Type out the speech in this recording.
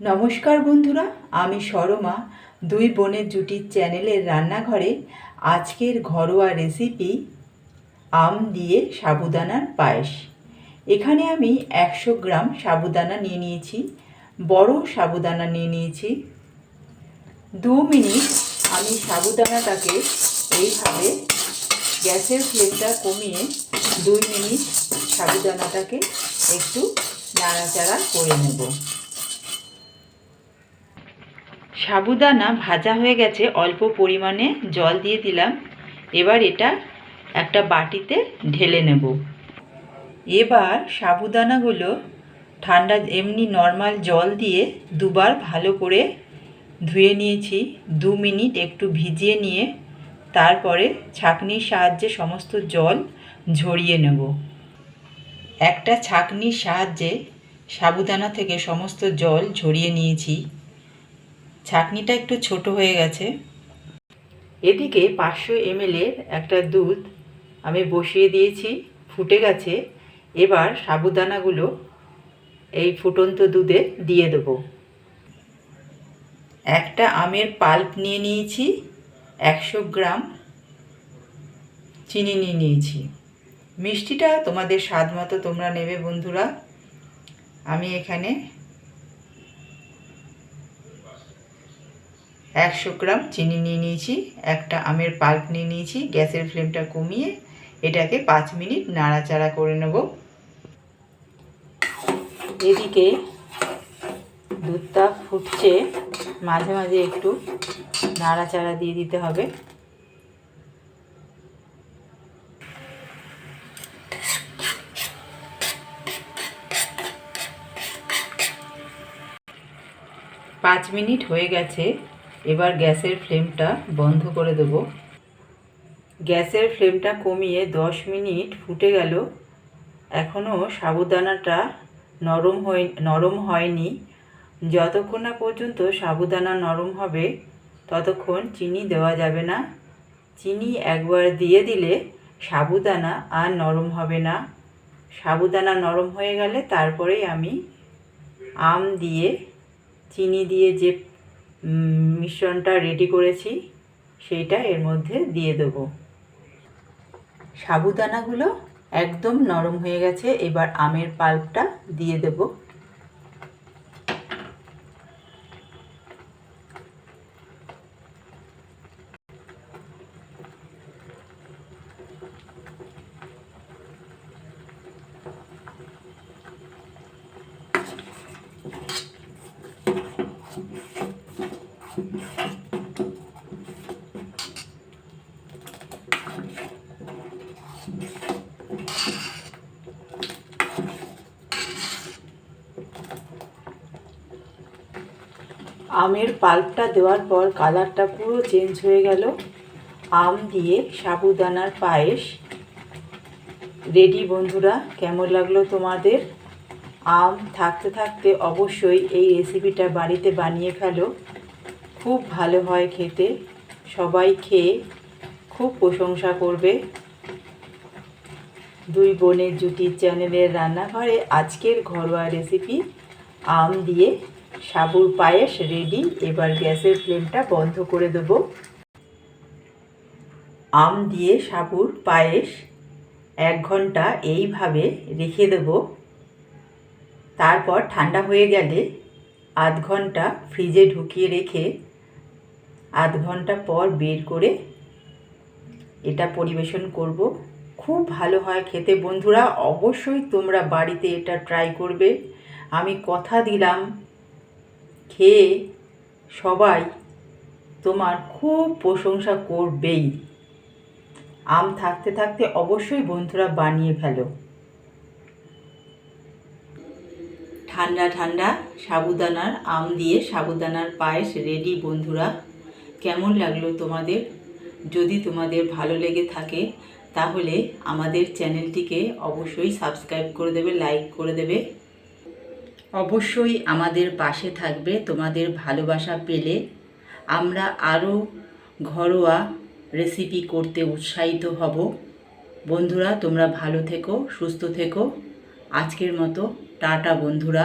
নমস্কার বন্ধুরা, আমি সরমা দুই বোনের জুটির চ্যানেলের রান্নাঘরে আজকের ঘরোয়া রেসিপি আম দিয়ে সাবুদানার পায়েস। এখানে আমি একশো গ্রাম সাবুদানা নিয়ে নিয়েছি, বড় সাবুদানা নিয়ে নিয়েছি। দু মিনিট আমি সাবুদানাটাকে এইভাবে গ্যাসের ফ্লেমটা কমিয়ে দুই মিনিট সাবুদানাটাকে একটু নাড়াচাড়া করে নেব। সাবুদানা ভাজা হয়ে গেছে, অল্প পরিমাণে জল দিয়ে দিলাম। এবার এটা একটা বাটিতে ঢেলে নেব। এবার সাবুদানাগুলো ঠান্ডা, এমনি নর্মাল জল দিয়ে দুবার ভালো করে ধুয়ে নিয়েছি। দু মিনিট একটু ভিজিয়ে নিয়ে তারপরে ছাঁকনির সাহায্যে সমস্ত জল ঝরিয়ে নেব। একটা ছাঁকনির সাহায্যে সাবুদানা থেকে সমস্ত জল ঝরিয়ে নিয়েছি। ছাঁকনিটা একটু ছোট হয়ে গেছে। এদিকে পাঁচশো এমএলের একটা দুধ আমি বসিয়ে দিয়েছি ফুটে গেছে। এবার সাবুদানাগুলো এই ফুটন্ত দুধে দিয়ে দেব। একটা আমের পাল্প নিয়ে নিয়েছি একশো গ্রাম চিনি নিয়ে নিয়েছি। মিষ্টিটা তোমাদের স্বাদ মতো তোমরা নেবে বন্ধুরা। আমি এখানে একশো গ্রাম চিনি নিয়ে নিয়েছি, একটা আমের পাল্প নিয়ে নিয়েছি, গ্যাসের ফ্লেমটা কমিয়ে এটাকে পাঁচ মিনিট নাড়াচাড়া করে নেব। এদিকে দুধটা ফুটছে, মাঝে মাঝে একটু নাড়াচাড়া দিয়ে দিতে হবে। পাঁচ মিনিট হয়ে গেছে এবার গ্যাসের ফ্লেমটা বন্ধ করে দেব। গ্যাসের ফ্লেমটা কমিয়ে দশ মিনিট ফুটে গেল। এখনও সাবুদানাটা নরম হয়ে, নরম হয়নি। যতক্ষণ না পর্যন্ত সাবুদানা নরম হবে, ততক্ষণ চিনি দেওয়া যাবে না। চিনি একবার দিয়ে দিলে সাবুদানা আর নরম হবে না। সাবুদানা নরম হয়ে গেলে তারপরেই আমি আম দিয়ে, চিনি দিয়ে যে মিশ্রণটা রেডি করেছি, সেইটা এর মধ্যে দিয়ে দেব। সাবুদানাগুলো একদম নরম হয়ে গেছে, এবার আমের পাল্পটা দিয়ে দেব। আমের পাল্পটা দেওয়ার পর কালারটা পুরো চেঞ্জ হয়ে গেল। আম দিয়ে সাবুদানার পায়েস। রেডি বন্ধুরা, কেমন লাগল তোমাদের? আম থাকতে থাকতে অবশ্যই এই রেসিপিটা বাড়িতে বানিয়ে ফেলো। খুব ভালো হয় খেতে। সবাই খেয়ে খুব প্রশংসা করবে। দুই বোনের জুটির চ্যানেলের রান্নাঘরে আজকের ঘরোয়া রেসিপি আম দিয়ে সাবুর পায়েস রেডি এবার গ্যাসের ফ্লেমটা বন্ধ করে দেব। আম দিয়ে সাবুর পায়েস এক ঘণ্টা এইভাবে রেখে দেব। তারপর ঠান্ডা হয়ে গেলে আধ ঘণ্টা ফ্রিজে ঢুকিয়ে রেখে আধ ঘণ্টা পর বের করে এটা পরিবেশন করব। খুব ভালো হয় খেতে। বন্ধুরা, অবশ্যই তোমরা বাড়িতে এটা ট্রাই করবে। আমি কথা দিলাম, খেয়ে সবাই তোমার খুব প্রশংসা করবেই। আম থাকতে থাকতে অবশ্যই বন্ধুরা বানিয়ে ফেলো। ঠান্ডা ঠান্ডা সাবুদানার আম দিয়ে সাবুদানার পায়েস রেডি বন্ধুরা। কেমন লাগল তোমাদের? যদি তোমাদের ভালো লেগে থাকে তাহলে আমাদের চ্যানেলটিকে অবশ্যই সাবস্ক্রাইব করে দেবে, লাইক করে দেবে। অবশ্যই আমাদের পাশে থাকবে তোমাদের ভালোবাসা পেলে আমরা আরও ঘরোয়া রেসিপি করতে উৎসাহিত হব। বন্ধুরা, তোমরা ভালো থেকো, সুস্থ থেকো। আজকের মতো, টাটা বন্ধুরা।